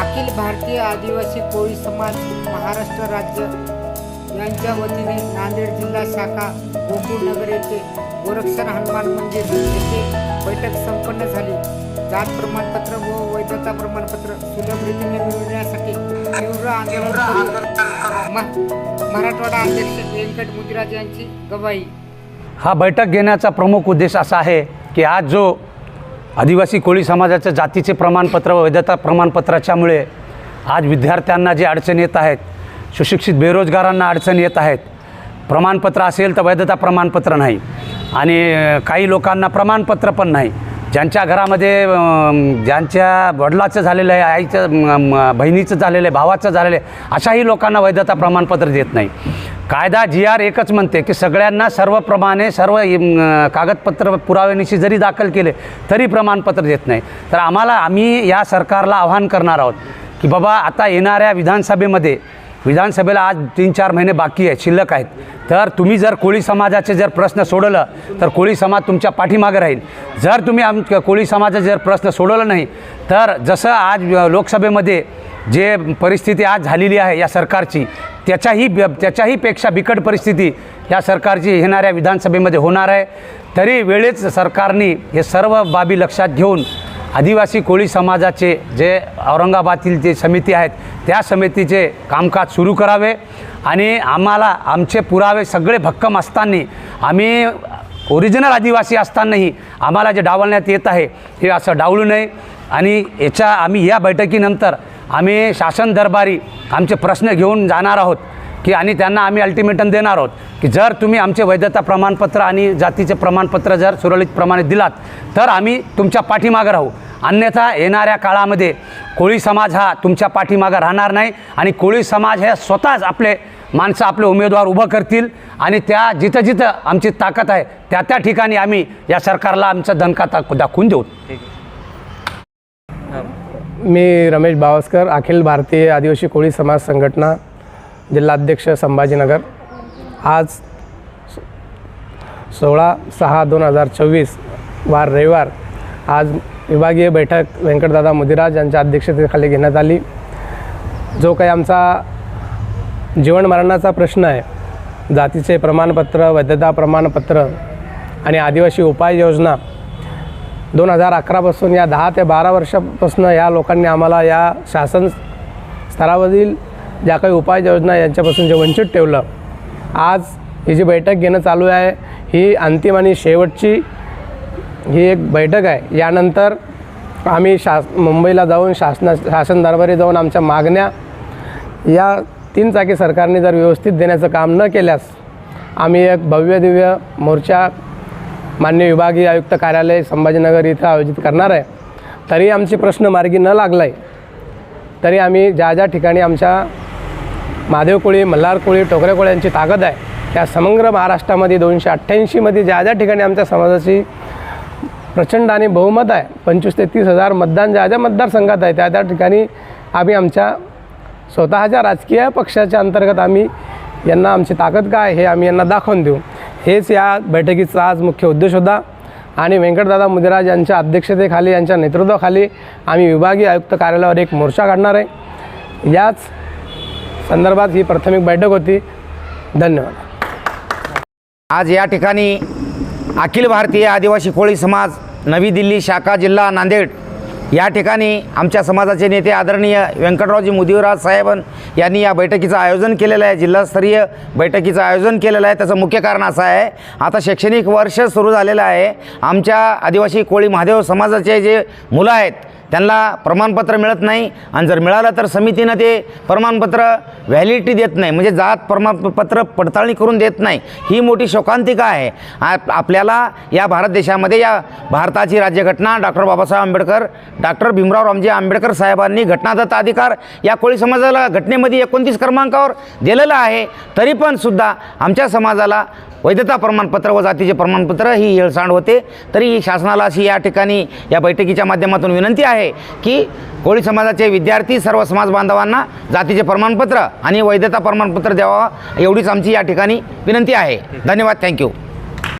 अखिल भारतीय आदिवासी कोळी समाज महाराष्ट्र राज्य यांच्या वतीने नांदेड जिल्हा शाखा गोकुळनगर येथे गोरक्षण हनुमान मंदिर येथे बैठक संपन्न झाली जात प्रमाणपत्र व वैधता प्रमाणपत्र सुलभ रीतीने मिळविण्यासाठी तीव्र आंदोलन करू. म- मराठवाडा अध्यक्ष व्यंकट मुदिराज यांची गवाही हा बैठक घेण्याचा प्रमुख उद्देश असा आहे की आज जो आदिवासी कोळी समाजाच्या जातीचे प्रमाणपत्र व वैधता प्रमाणपत्राच्यामुळे आज विद्यार्थ्यांना जे अडचणी येत आहेत सुशिक्षित बेरोजगारांना अडचणी येत आहेत प्रमाणपत्र असेल तर वैधता प्रमाणपत्र नाही. आणि काही लोकांना प्रमाणपत्र पण नाही. ज्यांच्या घरामध्ये ज्यांच्या वडिलाचं झालेलं आहे आईचं बहिणीचं झालेलं आहे भावाचं झालेलं आहे अशाही लोकांना वैधता प्रमाणपत्र देत नाही. कायदा जी आर एकच म्हणते की सगळ्यांना सर्वप्रमाणे सर्व कागदपत्र पुराव्यानिशी जरी दाखल केले तरी प्रमाणपत्र देत नाही. तर आम्हाला आम्ही या सरकारला आव्हान करणार आहोत की बाबा आता येणाऱ्या विधानसभेमध्ये विधानसभेला आज तीन चार महिने बाकी आहे शिल्लक आहेत. तर तुम्ही जर कोळी समाजाचे जर प्रश्न सोडवलं तर कोळी समाज तुमच्या पाठीमागे राहील. जर तुम्ही आम कोळी समाजाचे जर प्रश्न सोडवलं नाही तर जसं आज लोकसभेमध्ये जे परिस्थिती आज झालेली आहे या सरकारची त्याच्याही त्याच्याही पेक्षा बिकट परिस्थिती या सरकारची येणाऱ्या विधानसभेमध्ये होणार आहे. तरी वेळेच सरकारने हे सर्व बाबी लक्षात घेऊन आदिवासी कोळी समाजाचे जे औरंगाबादतील जे समिती आहेत त्या समितीचे कामकाज सुरू करावे आणि आम्हाला आमचे पुरावे सगळे भक्कम असताना आम्ही ओरिजिनल आदिवासी असतानाही आम्हाला जे डावलण्यात येत आहे हे असं डावलू नये. आणि याच्या आम्ही या बैठकीनंतर आम्ही शासन दरबारी आमचे प्रश्न घेऊन जाणार आहोत की आणि त्यांना आम्ही अल्टिमेटम देणार आहोत की जर तुम्ही आमचे वैधता प्रमाणपत्र आणि जातीचे प्रमाणपत्र जर सुरळीत प्रमाणे दिलात तर आम्ही तुमच्या पाठीमागं राहू. अन्यथा येणाऱ्या काळामध्ये कोळी समाज हा तुमच्या पाठीमागं राहणार नाही आणि कोळी समाज हे स्वतःच आपले माणसं आपले उमेदवार उभं करतील आणि त्या जिथं जिथं आमची ताकद आहे त्या त्या ठिकाणी आम्ही या सरकारला आमचा दणका दाखवून देऊ. मी रमेश बावस्कर अखिल भारतीय आदिवासी कोळी समाज संघटना जिल्हाध्यक्ष संभाजीनगर. आज सोळा सहा दोन हजार चोवीस वार रविवार आज विभागीय बैठक व्यंकटदादा मुदिराज यांच्या अध्यक्षतेखाली घेण्यात आली. जो काही आमचा जीवन मरणाचा प्रश्न आहे जातीचे प्रमाणपत्र वैधता प्रमाणपत्र आणि आदिवासी उपाययोजना दोन हजार अकरापासून या दहा ते बारा वर्षापासून या लोकांनी आम्हाला या शासन स्तरावरील ज्या काही उपाययोजना यांच्यापासून जे वंचित ठेवलं. आज ही जी बैठक घेणं चालू आहे ही अंतिम आणि शेवटची ही एक बैठक आहे. यानंतर आम्ही शास मुंबईला जाऊन शासना शासन दरबारी जाऊन आमच्या मागण्या या तीन चाकी सरकारने जर व्यवस्थित देण्याचं काम न केल्यास आम्ही एक भव्य दिव्य मोर्चा मान्य विभागीय आयुक्त कार्यालय संभाजीनगर इथं आयोजित करणार आहे. तरी आमचे प्रश्न मार्गी न लागला आहे तरी आम्ही ज्या ज्या ठिकाणी आमच्या महादेव कोळी मल्हार कोळी टोकरे कोळी यांची ताकद आहे त्या समग्र महाराष्ट्रामध्ये दोनशे अठ्ठ्याऐंशीमध्ये ज्या ज्या ठिकाणी आमच्या समाजाची प्रचंड आणि बहुमत आहे पंचवीस ते तीस हजार मतदान ज्या ज्या मतदारसंघात आहे त्या त्या ठिकाणी आम्ही आमच्या स्वतःच्या राजकीय पक्षाच्या अंतर्गत आम्ही यांना आमची ताकद काय हे आम्ही यांना दाखवून देऊ. हेच या बैठकीचा आज मुख्य उद्देश होता. आणि व्यंकटदादा मुदिराज यांच्या अध्यक्षतेखाली यांच्या नेतृत्वाखाली आम्ही विभागीय आयुक्त कार्यालयावर एक मोर्चा काढणार आहे. याच संदर्भात ही प्राथमिक बैठक होती. धन्यवाद. आज या ठिकाणी अखिल भारतीय आदिवासी कोळी समाज नवी दिल्ली शाखा जिल्हा नांदेड या ठिकाणी आमच्या समाजाचे नेते आदरणीय व्यंकटरावजी मुदिवराज साहेबन यांनी या बैठकीचं आयोजन केलेलं आहे. जिल्हास्तरीय बैठकीचं आयोजन केलेलं आहे. त्याचं मुख्य कारण असं आहे आता शैक्षणिक वर्ष सुरू झालेलं आहे. आमच्या आदिवासी कोळी महादेव समाजाचे जे मुलं आहेत त्यांना प्रमाणपत्र मिळत नाही. आणि जर मिळालं तर समितीनं ते प्रमाणपत्र व्हॅलिडिटी देत नाही. म्हणजे जात प्रमाणपत्र पडताळणी करून देत नाही. ही मोठी शोकांतिका आहे. आप आपल्याला या भारत देशामध्ये या भारताची राज्यघटना डॉक्टर बाबासाहेब आंबेडकर डॉक्टर भीमराव रामजी आंबेडकर साहेबांनी घटनादत्त अधिकार या कोळी समाजाला घटनेमध्ये एकोणतीस क्रमांकावर दिलेलं आहे. तरी पण सुद्धा आमच्या समाजाला वैधता प्रमाणपत्र व जातीचे प्रमाणपत्र ही हेळसांड होते. तरी शासनाला अशी या ठिकाणी या बैठकीच्या माध्यमातून विनंती आहे की कोळी समाजाचे विद्यार्थी सर्व समाज बांधवांना जातीचे प्रमाणपत्र आणि वैधता प्रमाणपत्र द्यावा एवढीच आमची या ठिकाणी विनंती आहे. धन्यवाद. थँक्यू